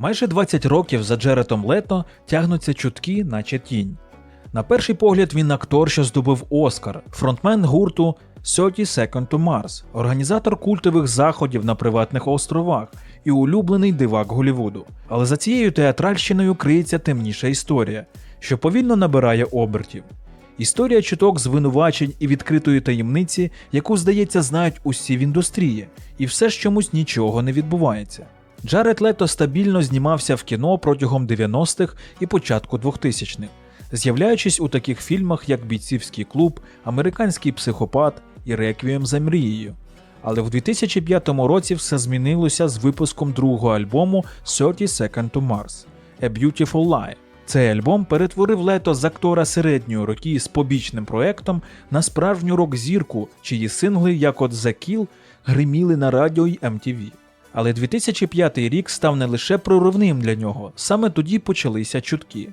Майже 20 років за Джеретом Лето тягнуться чутки, наче тінь. На перший погляд він актор, що здобув Оскар, фронтмен гурту 30 Second to Mars, організатор культових заходів на приватних островах і улюблений дивак Голівуду. Але за цією театральщиною криється темніша історія, що повільно набирає обертів. Історія чуток звинувачень і відкритої таємниці, яку, здається, знають усі в індустрії, і все ж чомусь нічого не відбувається. Джаред Лето стабільно знімався в кіно протягом 90-х і початку 2000-х, з'являючись у таких фільмах, як Бійцівський клуб, Американський психопат і Реквієм за мрією. Але в 2005 році все змінилося з випуском другого альбому 30 Second to Mars A Beautiful Lie. Цей альбом перетворив лето з актора середньої роки з побічним проектом на справжню рок-зірку, чиї сингли, як от The Kill, гриміли на радіо й MTV. Але 2005 рік став не лише проривним для нього, саме тоді почалися чутки.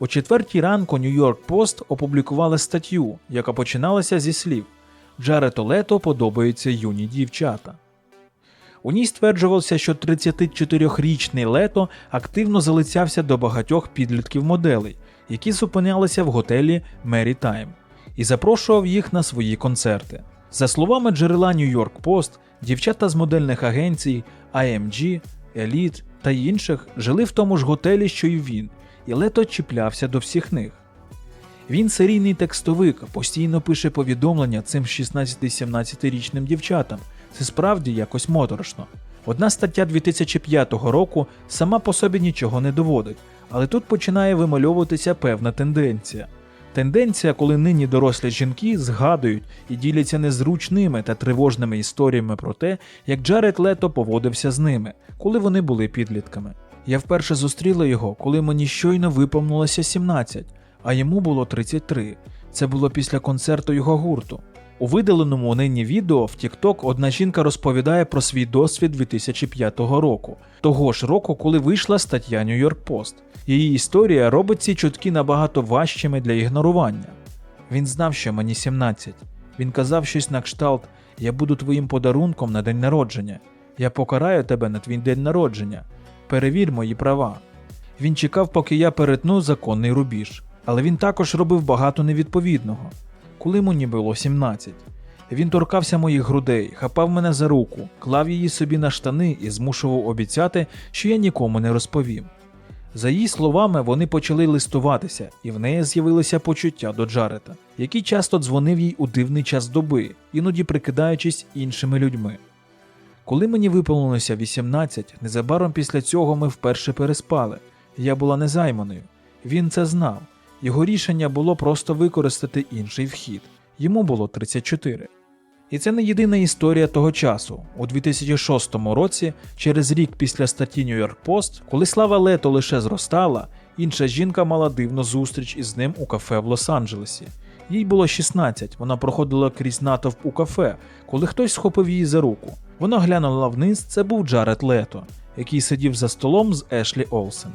О четвертій ранку York Post опублікували статтю, яка починалася зі слів Джарету Лето подобаються юні дівчата. У ній стверджувалося, що 34-річний лето активно залицявся до багатьох підлітків моделей, які зупинялися в готелі Мері Тайм, і запрошував їх на свої концерти. За словами джерела New York Post, дівчата з модельних агенцій IMG, Elite та інших жили в тому ж готелі, що й він, і лето чіплявся до всіх них. Він серійний текстовик, постійно пише повідомлення цим 16-17-річним дівчатам. Це справді якось моторошно. Одна стаття 2005 року сама по собі нічого не доводить, але тут починає вимальовуватися певна тенденція. Тенденція, коли нині дорослі жінки згадують і діляться незручними та тривожними історіями про те, як Джаред Лето поводився з ними, коли вони були підлітками. Я вперше зустріла його, коли мені щойно виповнилося 17, а йому було 33. Це було після концерту його гурту. У видаленому нині відео в TikTok одна жінка розповідає про свій досвід 2005 року, того ж року, коли вийшла стаття New York Post. Її історія робить ці чутки набагато важчими для ігнорування. Він знав, що мені 17. Він казав щось на кшталт: Я буду твоїм подарунком на день народження. Я покараю тебе на твій день народження. Перевір мої права. Він чекав, поки я перетну законний рубіж, але він також робив багато невідповідного. Коли мені було 17. Він торкався моїх грудей, хапав мене за руку, клав її собі на штани і змушував обіцяти, що я нікому не розповім. За її словами, вони почали листуватися, і в неї з'явилися почуття до Джарета, який часто дзвонив їй у дивний час доби, іноді прикидаючись іншими людьми. Коли мені виповнилося 18, незабаром після цього ми вперше переспали. Я була незайманою. Він це знав. Його рішення було просто використати інший вхід. Йому було 34. І це не єдина історія того часу. У 2006 році, через рік після статті York Post, коли слава Лето лише зростала, інша жінка мала дивну зустріч із ним у кафе в Лос-Анджелесі. Їй було 16, вона проходила крізь натовп у кафе, коли хтось схопив її за руку. Вона глянула вниз, це був Джаред Лето, який сидів за столом з Ешлі Олсен.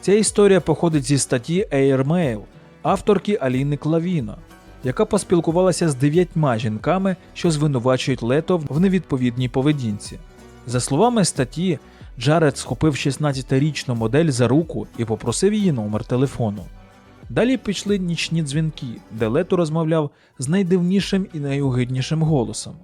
Ця історія походить зі статті Air Mail авторки Аліни Клавіно, яка поспілкувалася з дев'ятьма жінками, що звинувачують Лето в невідповідній поведінці. За словами статті, Джаред схопив 16-річну модель за руку і попросив її номер телефону. Далі пішли нічні дзвінки, де Лето розмовляв з найдивнішим і найугиднішим голосом.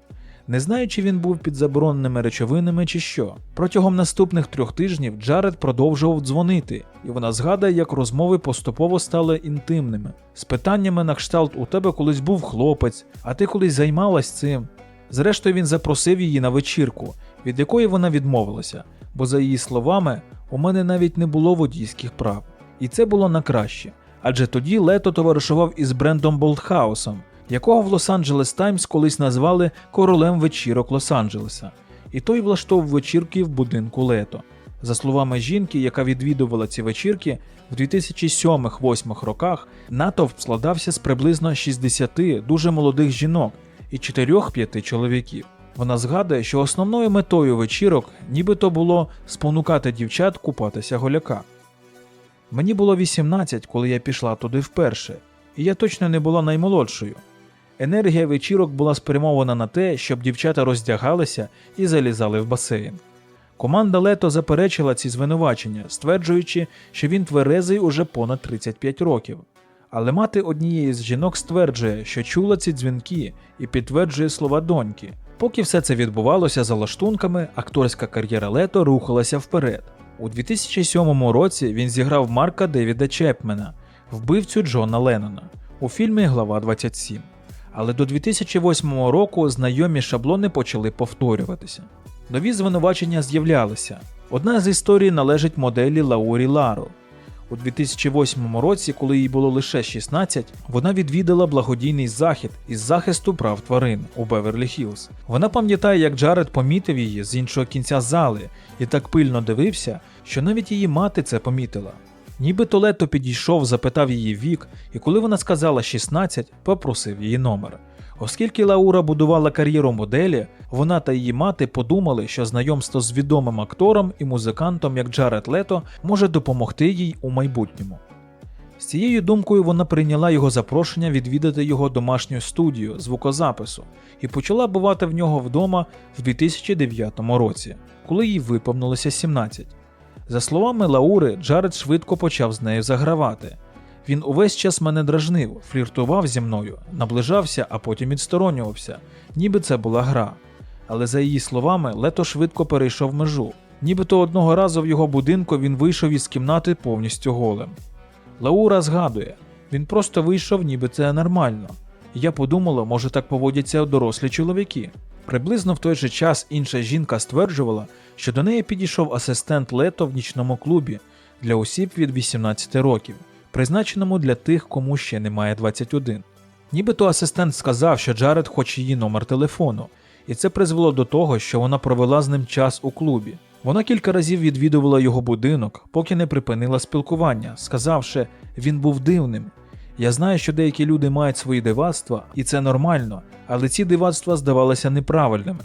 Не знаю, чи він був під забороненими речовинами чи що. Протягом наступних трьох тижнів Джаред продовжував дзвонити, і вона згадує, як розмови поступово стали інтимними, з питаннями на кшталт у тебе колись був хлопець, а ти колись займалась цим. Зрештою, він запросив її на вечірку, від якої вона відмовилася, бо, за її словами, у мене навіть не було водійських прав. І це було на краще. Адже тоді Лето товаришував із Брендом Болтхаусом, якого в Лос-Анджелес Таймс колись назвали королем вечірок Лос-Анджелеса, і той влаштовував вечірки в будинку Лето. За словами жінки, яка відвідувала ці вечірки, в 2007-2008 роках натовп складався з приблизно 60 дуже молодих жінок і 4-5 чоловіків. Вона згадує, що основною метою вечірок нібито було спонукати дівчат купатися голяка. Мені було 18, коли я пішла туди вперше, і я точно не була наймолодшою. Енергія вечірок була спрямована на те, щоб дівчата роздягалися і залізали в басейн. Команда Лето заперечила ці звинувачення, стверджуючи, що він тверезий уже понад 35 років. Але мати однієї з жінок стверджує, що чула ці дзвінки і підтверджує слова доньки. Поки все це відбувалося за лаштунками, акторська кар'єра Лето рухалася вперед. У 2007 році він зіграв Марка Девіда Чепмена, вбивцю Джона Леннона, у фільмі Глава 27. Але до 2008 року знайомі шаблони почали повторюватися. Нові звинувачення з'являлися. Одна з історій належить моделі Лаурі Ларо. У 2008 році, коли їй було лише 16, вона відвідала благодійний захід із захисту прав тварин у Беверлі Хіллз. Вона пам'ятає, як Джаред помітив її з іншого кінця зали і так пильно дивився, що навіть її мати це помітила. Нібито Лето підійшов, запитав її вік, і коли вона сказала 16, попросив її номер. Оскільки Лаура будувала кар'єру моделі, вона та її мати подумали, що знайомство з відомим актором і музикантом, як Джаред Лето, може допомогти їй у майбутньому. З цією думкою вона прийняла його запрошення відвідати його домашню студію звукозапису і почала бувати в нього вдома в 2009 році, коли їй виповнилося 17. За словами Лаури, Джаред швидко почав з нею загравати. Він увесь час мене дражнив, фліртував зі мною, наближався, а потім відсторонювався, ніби це була гра. Але за її словами, Лето швидко перейшов межу. Нібито одного разу в його будинку він вийшов із кімнати повністю голим. Лаура згадує, він просто вийшов, ніби це нормально. Я подумала, може так поводяться дорослі чоловіки. Приблизно в той же час інша жінка стверджувала, що до неї підійшов асистент Лето в нічному клубі для осіб від 18 років, призначеному для тих, кому ще немає 21. Нібито асистент сказав, що Джаред хоче її номер телефону, і це призвело до того, що вона провела з ним час у клубі. Вона кілька разів відвідувала його будинок, поки не припинила спілкування, сказавши, він був дивним. Я знаю, що деякі люди мають свої дивацтва, і це нормально, але ці дивацтва здавалися неправильними.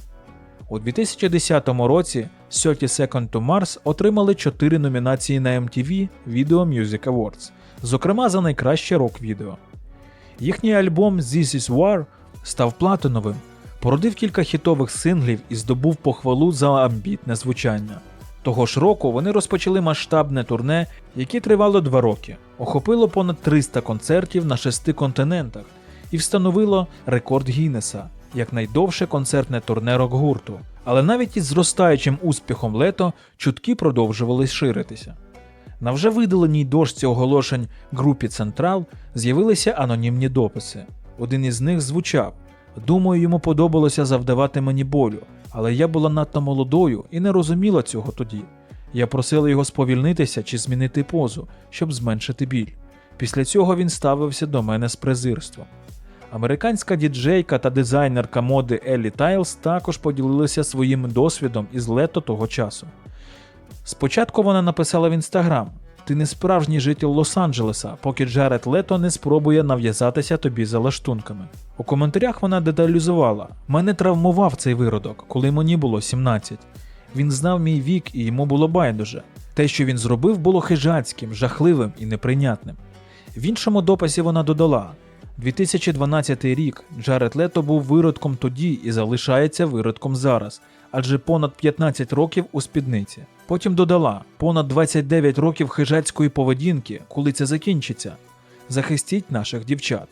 У 2010 році 30 Second to Mars отримали 4 номінації на MTV Video Music Awards, зокрема за найкраще рок-відео. Їхній альбом This Is War став платиновим, породив кілька хітових синглів і здобув похвалу за амбітне звучання. Того ж року вони розпочали масштабне турне, яке тривало два роки, охопило понад 300 концертів на шести континентах і встановило рекорд Гіннеса як найдовше концертне турне рок-гурту. Але навіть із зростаючим успіхом лето чутки продовжували ширитися. На вже видаленій дошці оголошень групі Централ з'явилися анонімні дописи. Один із них звучав: Думаю, йому подобалося завдавати мені болю, але я була надто молодою і не розуміла цього тоді. Я просила його сповільнитися чи змінити позу, щоб зменшити біль. Після цього він ставився до мене з презирством. Американська діджейка та дизайнерка моди Еллі Тайлс також поділилися своїм досвідом із лето того часу. Спочатку вона написала в інстаграм: Ти не справжній житель Лос-Анджелеса, поки Джаред Лето не спробує нав'язатися тобі за лаштунками. У коментарях вона деталізувала: мене травмував цей виродок, коли мені було 17. Він знав мій вік і йому було байдуже. Те, що він зробив, було хижацьким, жахливим і неприйнятним. В іншому дописі вона додала: 2012 рік Джаред Лето був виродком тоді і залишається виродком зараз, адже понад 15 років у спідниці. Потім додала понад 29 років хижацької поведінки, коли це закінчиться. Захистіть наших дівчат.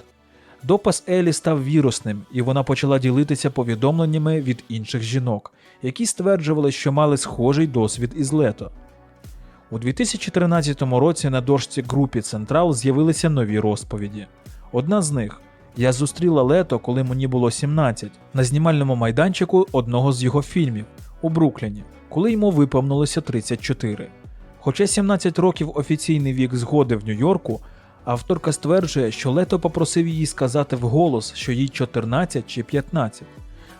Допис Елі став вірусним, і вона почала ділитися повідомленнями від інших жінок, які стверджували, що мали схожий досвід із лето. У 2013 році на дошці групі Централ з'явилися нові розповіді. Одна з них я зустріла лето, коли мені було 17, на знімальному майданчику одного з його фільмів у Брукліні, коли йому виповнилося 34. Хоча 17 років офіційний вік згоди в Нью-Йорку, авторка стверджує, що лето попросив її сказати вголос, що їй 14 чи 15.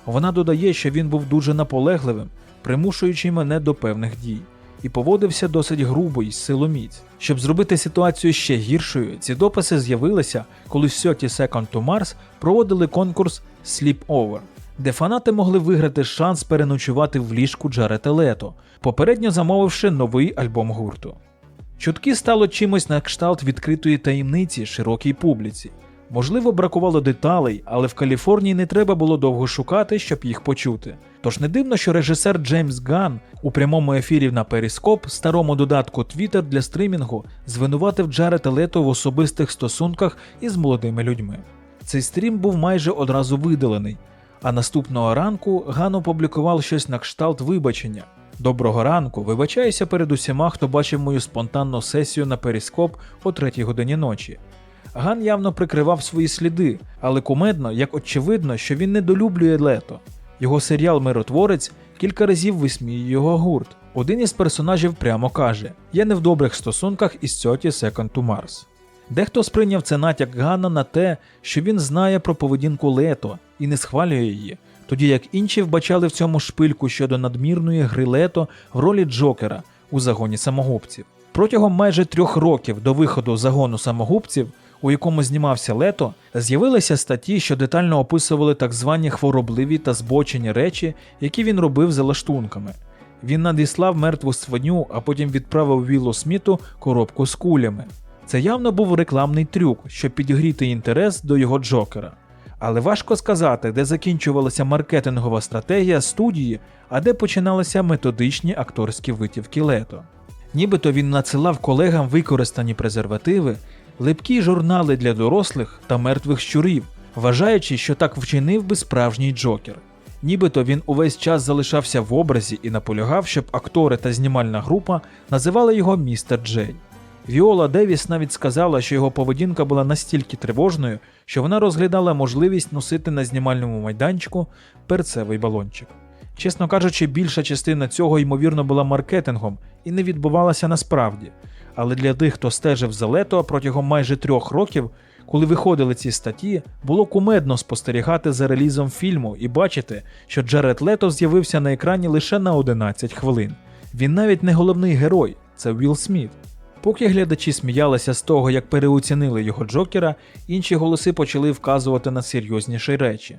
Вона додає, що він був дуже наполегливим, примушуючи мене до певних дій, і поводився досить грубо й силоміць. Щоб зробити ситуацію ще гіршою, ці дописи з'явилися, коли 30 Second to Mars проводили конкурс Sleep Over, де фанати могли виграти шанс переночувати в ліжку Джарета Лето, попередньо замовивши новий альбом гурту. Чутки стало чимось на кшталт відкритої таємниці широкій публіці. Можливо, бракувало деталей, але в Каліфорнії не треба було довго шукати, щоб їх почути. Тож не дивно, що режисер Джеймс Ган у прямому ефірі на Periscope, старому додатку Twitter для стримінгу, звинуватив Джарета Лето в особистих стосунках із молодими людьми. Цей стрім був майже одразу видалений, а наступного ранку Ган опублікував щось на кшталт вибачення. Доброго ранку, вибачаюся перед усіма, хто бачив мою спонтанну сесію на Перископ о 3 годині ночі. Ган явно прикривав свої сліди, але кумедно, як очевидно, що він недолюблює лето. Його серіал Миротворець кілька разів висміює його гурт. Один із персонажів прямо каже: Я не в добрих стосунках із Сьоті Second to Mars. Дехто сприйняв це натяк Гана на те, що він знає про поведінку Лето і не схвалює її, тоді як інші вбачали в цьому шпильку щодо надмірної гри Лето в ролі Джокера у загоні самогубців. Протягом майже трьох років до виходу загону самогубців, у якому знімався Лето, з'явилися статті, що детально описували так звані хворобливі та збочені речі, які він робив за лаштунками. Він надіслав мертву свиню, а потім відправив Віллу Сміту коробку з кулями. Це явно був рекламний трюк, щоб підігріти інтерес до його Джокера. Але важко сказати, де закінчувалася маркетингова стратегія студії, а де починалися методичні акторські витівки лето. Нібито він надсилав колегам використані презервативи, липкі журнали для дорослих та мертвих щурів, вважаючи, що так вчинив би справжній Джокер. Нібито він увесь час залишався в образі і наполягав, щоб актори та знімальна група називали його містер Джей. Віола Девіс навіть сказала, що його поведінка була настільки тривожною, що вона розглядала можливість носити на знімальному майданчику перцевий балончик. Чесно кажучи, більша частина цього ймовірно була маркетингом і не відбувалася насправді. Але для тих, хто стежив за лето протягом майже трьох років, коли виходили ці статті, було кумедно спостерігати за релізом фільму і бачити, що Джаред Лето з'явився на екрані лише на 11 хвилин. Він навіть не головний герой, це Вілл Сміт. Поки глядачі сміялися з того, як переоцінили його Джокера, інші голоси почали вказувати на серйозніші речі.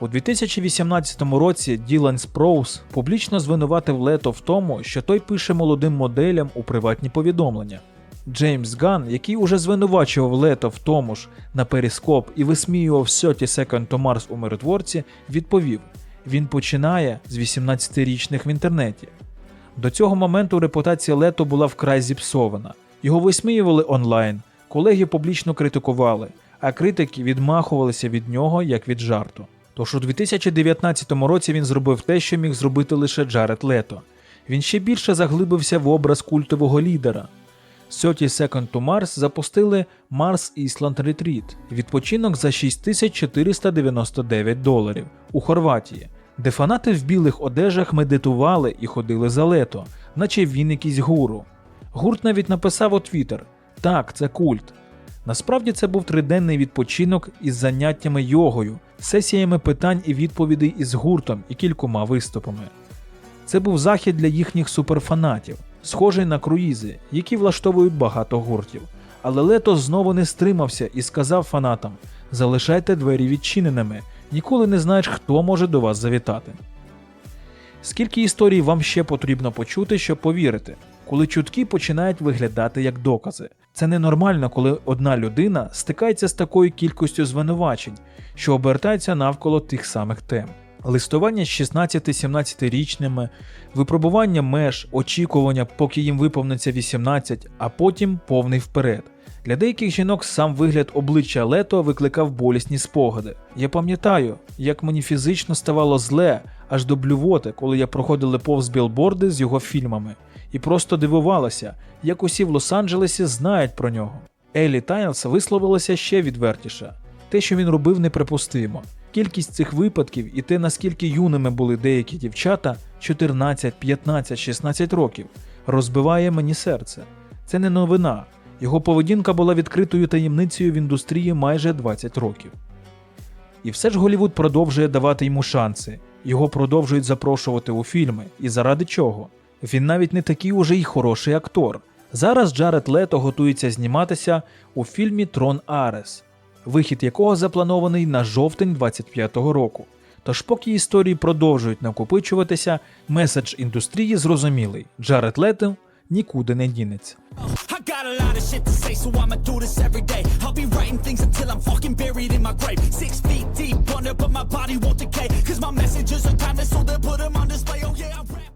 У 2018 році Ділан Спроус публічно звинуватив Лето в тому, що той пише молодим моделям у приватні повідомлення. Джеймс Ган, який уже звинувачував Лето в тому ж на Перископ і висміював 30 Second to Mars у миротворці, відповів: він починає з 18-річних в інтернеті. До цього моменту репутація Лето була вкрай зіпсована. Його висміювали онлайн, колеги публічно критикували, а критики відмахувалися від нього як від жарту. Тож у 2019 році він зробив те, що міг зробити лише Джаред Лето. Він ще більше заглибився в образ культового лідера. 30 Second to Mars запустили Mars Island Retreat – відпочинок за 6499 доларів у Хорватії, де фанати в білих одежах медитували і ходили за лето, наче він якийсь гуру. Гурт навіть написав у Твіттер: Так, це культ. Насправді це був триденний відпочинок із заняттями йогою, сесіями питань і відповідей із гуртом і кількома виступами. Це був захід для їхніх суперфанатів, схожий на круїзи, які влаштовують багато гуртів. Але Лето знову не стримався і сказав фанатам: залишайте двері відчиненими, ніколи не знаєш, хто може до вас завітати. Скільки історій вам ще потрібно почути, щоб повірити, коли чутки починають виглядати як докази. Це ненормально, коли одна людина стикається з такою кількістю звинувачень, що обертаються навколо тих самих тем. Листування з 16-17-річними, випробування меж, очікування, поки їм виповниться 18, а потім повний вперед. Для деяких жінок сам вигляд обличчя Лето викликав болісні спогади. Я пам'ятаю, як мені фізично ставало зле аж до блювоти, коли я проходила повз білборди з його фільмами, і просто дивувалася, як усі в Лос-Анджелесі знають про нього. Елі Тайлс висловилася ще відвертіше. Те, що він робив, неприпустимо. Кількість цих випадків і те, наскільки юними були деякі дівчата 14, 15, 16 років, розбиває мені серце. Це не новина. Його поведінка була відкритою таємницею в індустрії майже 20 років. І все ж Голівуд продовжує давати йому шанси, його продовжують запрошувати у фільми. І заради чого? Він навіть не такий уже й хороший актор. Зараз Джаред Лето готується зніматися у фільмі Трон Арес, вихід якого запланований на жовтень 25-го року. Тож, поки історії продовжують накопичуватися, меседж індустрії зрозумілий: Джаред Лето нікуди не дінеться. Six feet deep under, but my body won't decay. Cause my messages are timeless, so they'll put them on display. Oh yeah, I rap.